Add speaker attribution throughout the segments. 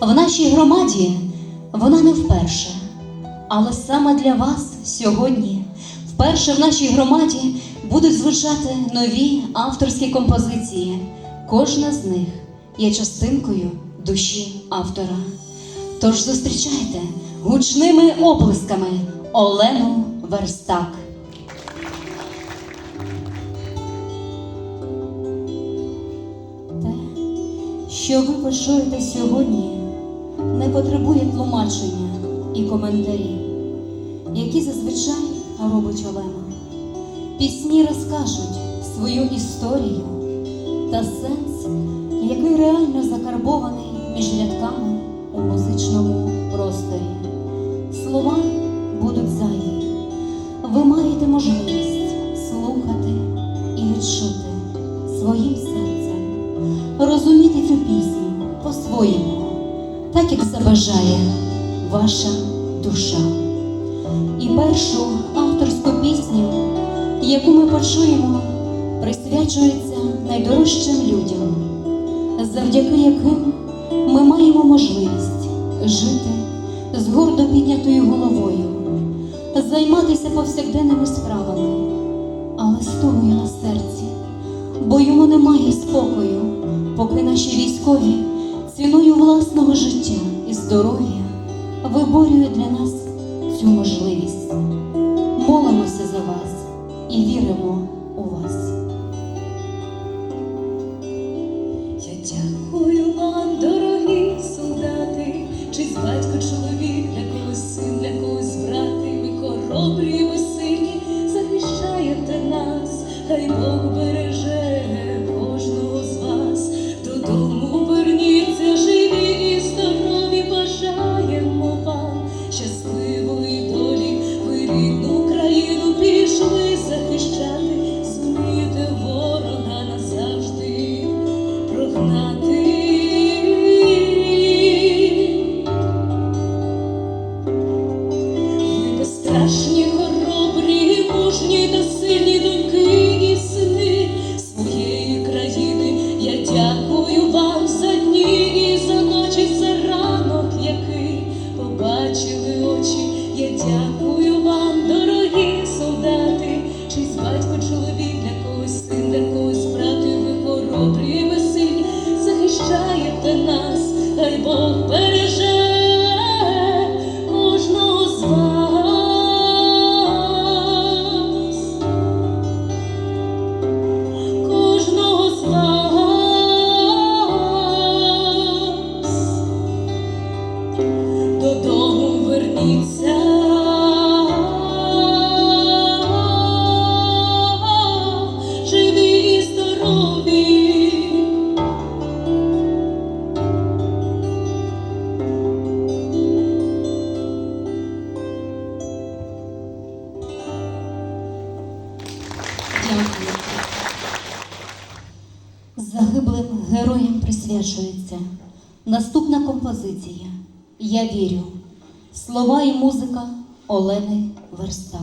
Speaker 1: В нашій громаді вона не вперше, але саме для вас сьогодні вперше в нашій громаді будуть звучати нові авторські композиції. Кожна з них є частинкою душі автора. Тож зустрічайте гучними оплесками Олену Верстак. Те, що ви почуєте сьогодні, не потребує тлумачення і коментарів, які зазвичай робить Олена. Пісні розкажуть свою історію та сенс, який реально закарбований між рядками у музичному просторі. Слова будуть зайві. Ви маєте можливість як забажає ваша душа. І першу авторську пісню, яку ми почуємо, присвячується найдорожчим людям, завдяки яким ми маємо можливість жити з гордо піднятою головою, займатися повсякденними справами, але з на серці, бо йому немає спокою, поки наші військові ціною власного життя і здоров'я виборює для нас Oh. Наступна композиція Я вірю. Слова і музика Олени Верстак.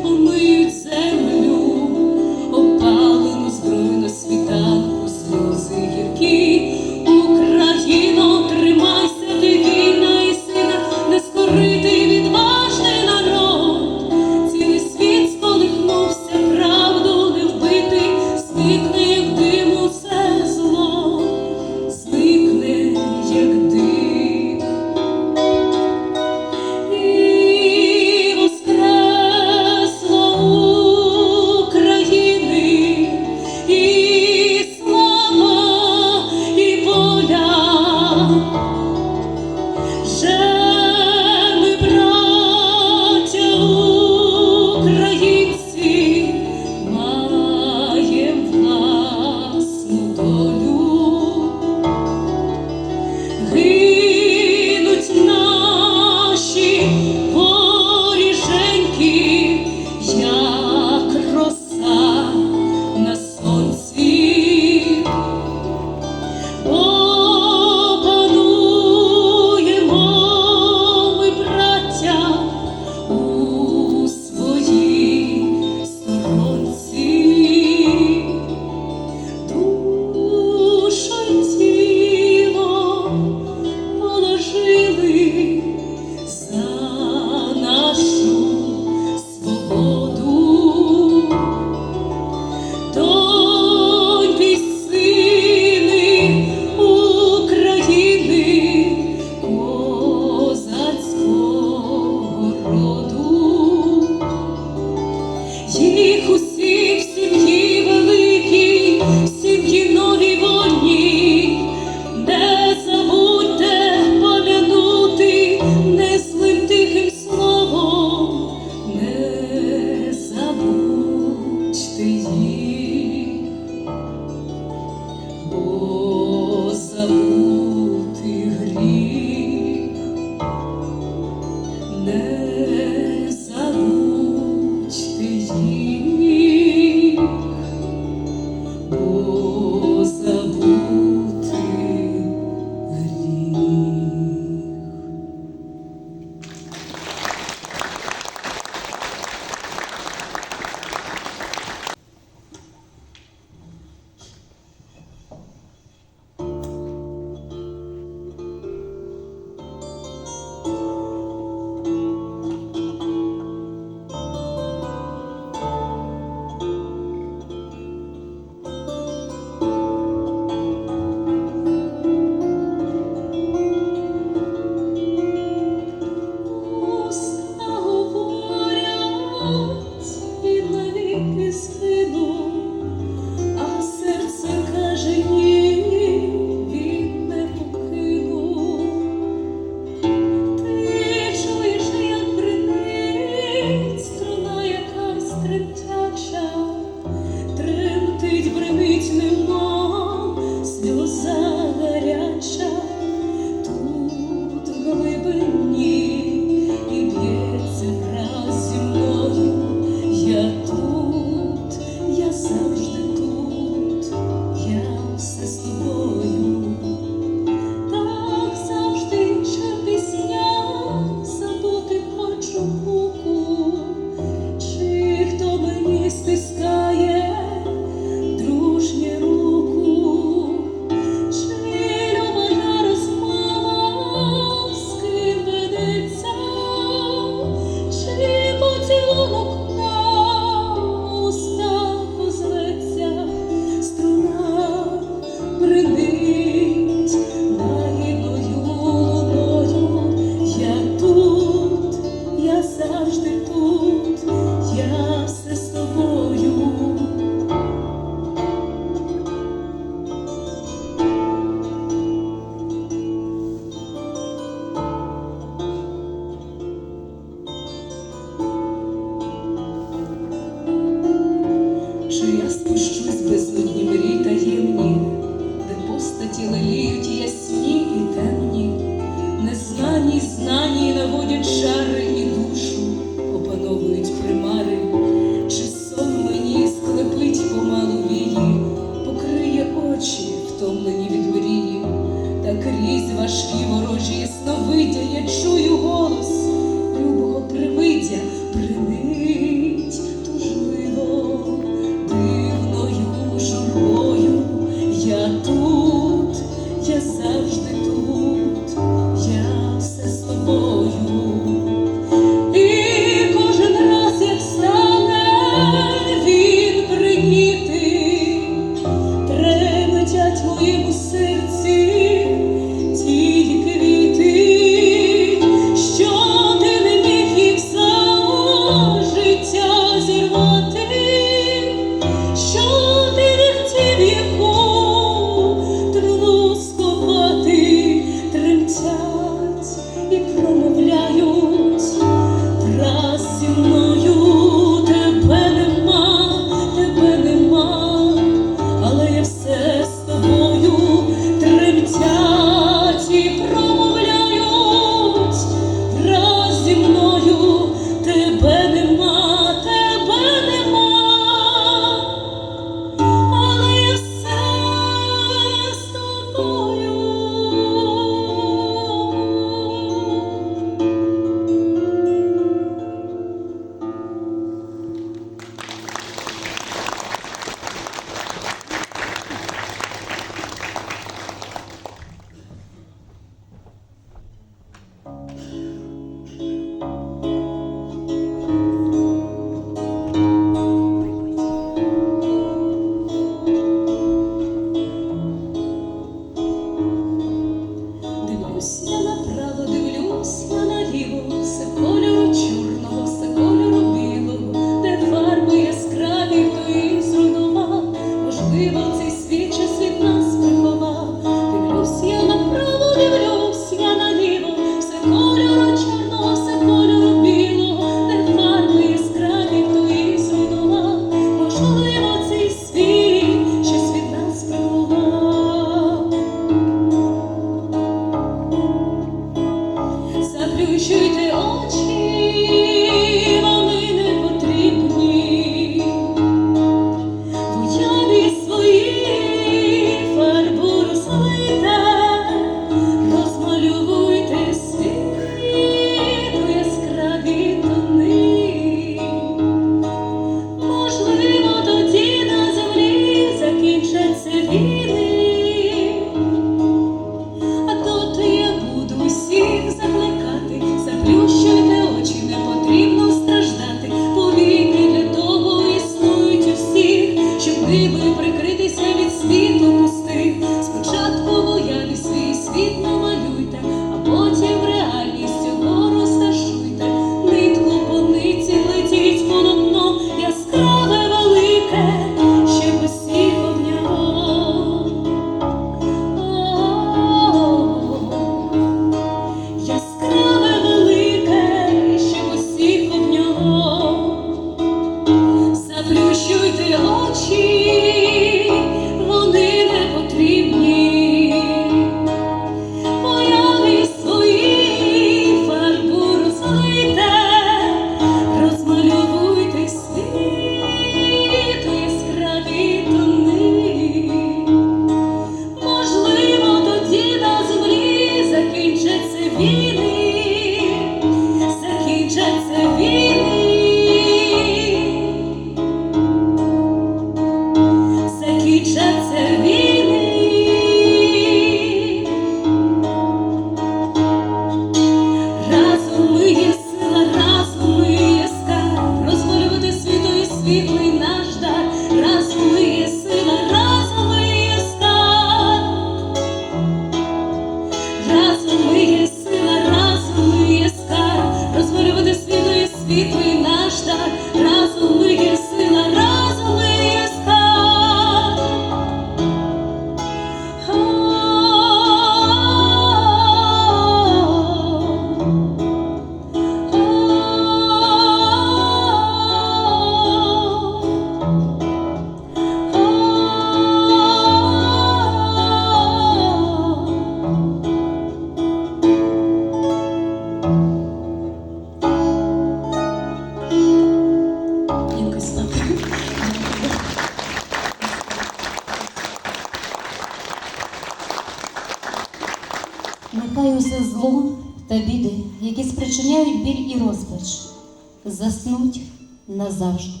Speaker 1: Заснуть назавжди.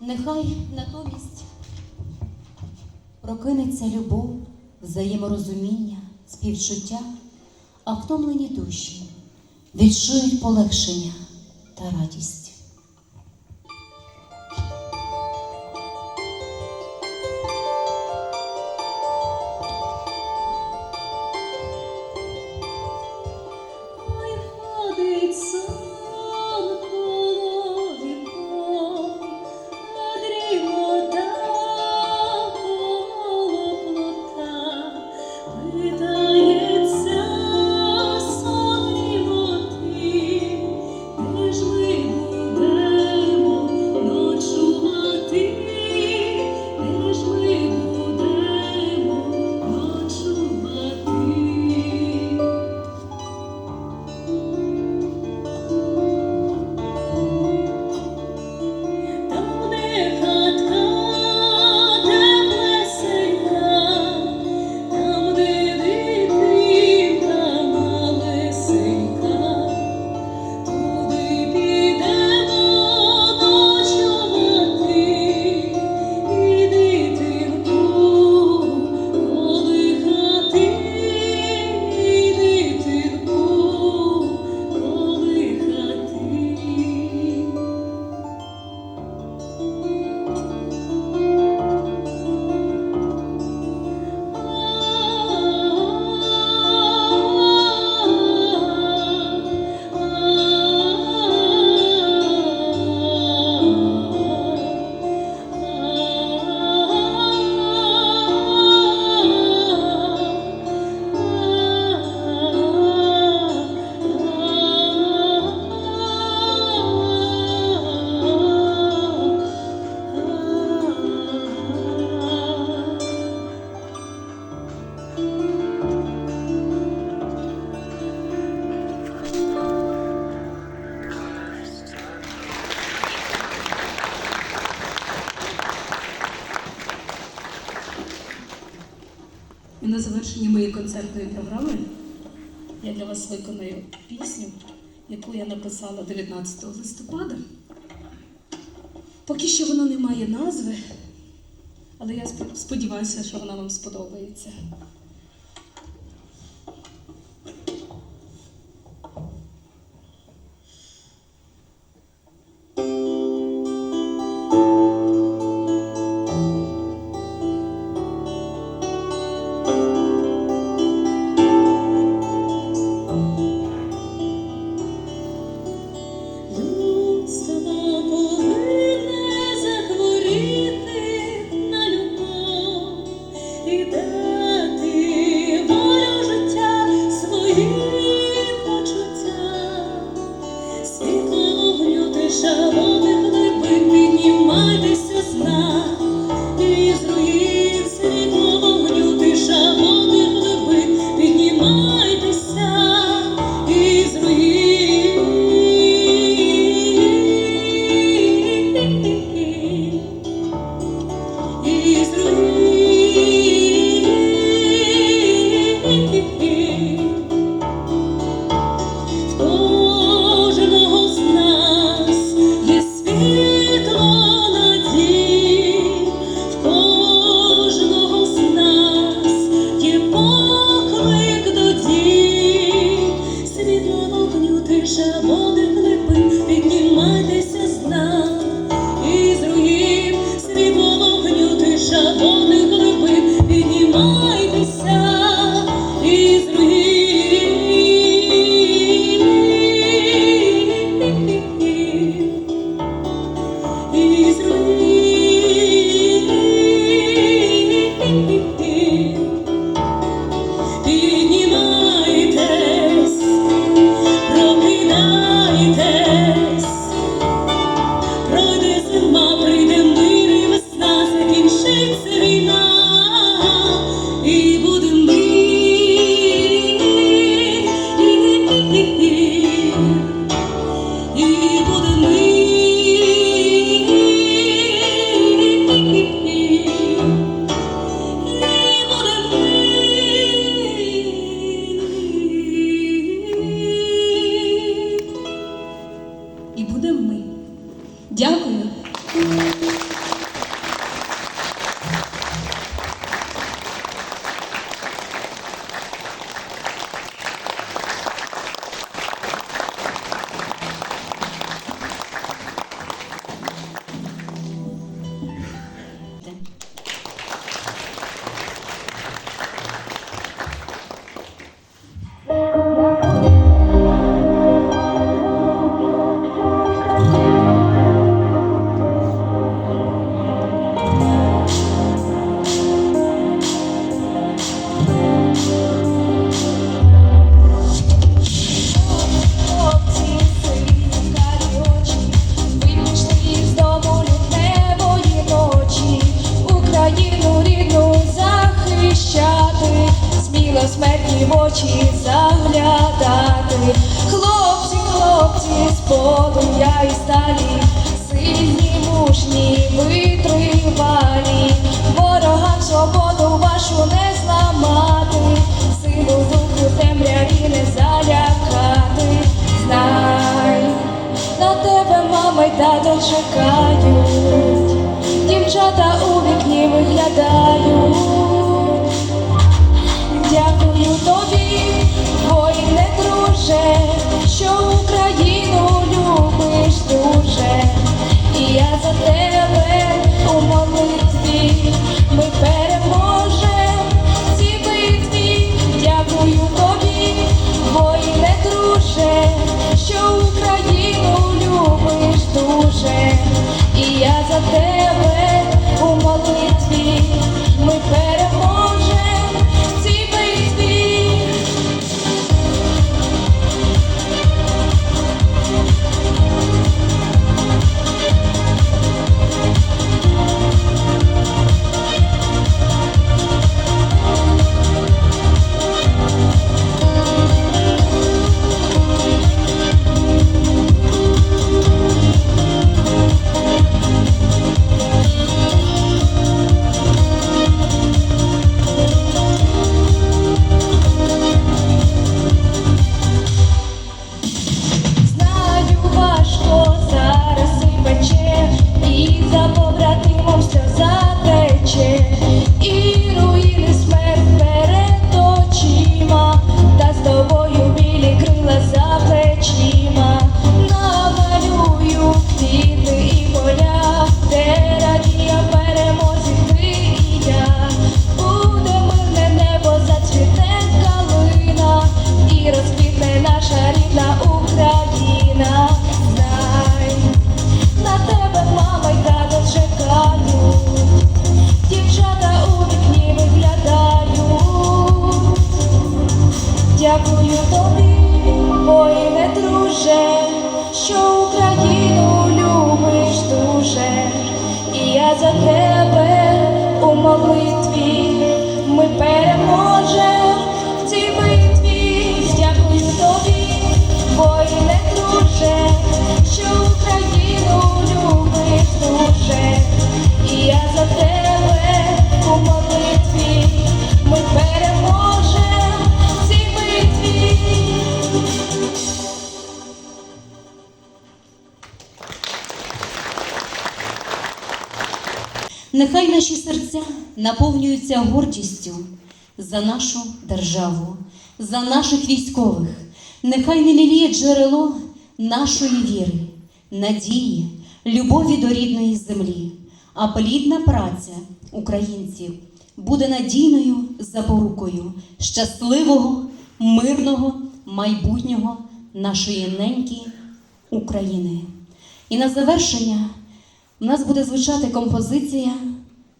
Speaker 1: Нехай натомість прокинеться любов, взаєморозуміння, співчуття, а втомлені душі відчують полегшення та радість.
Speaker 2: Концертної програми я для вас виконаю пісню, яку я написала 19 листопада. Поки що вона не має назви, але я сподіваюся, що вона вам сподобається.
Speaker 1: дякую тобі, воїне друже, що Україну любиш дуже, і я за тебе у молитві ми переможемо.
Speaker 3: Нехай наші серця наповнюються гордістю за нашу державу, за наших військових, нехай не міліє джерело нашої віри, надії, любові до рідної землі, а плідна праця українців буде надійною запорукою щасливого, мирного майбутнього нашої неньки України. І на завершення. в нас буде звучати композиція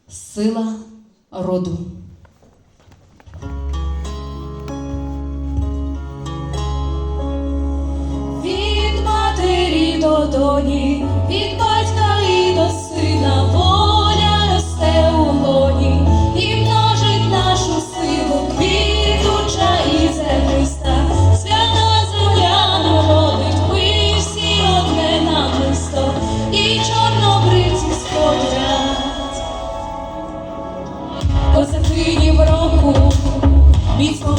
Speaker 3: сила роду.
Speaker 1: Від матері до доні, від матері before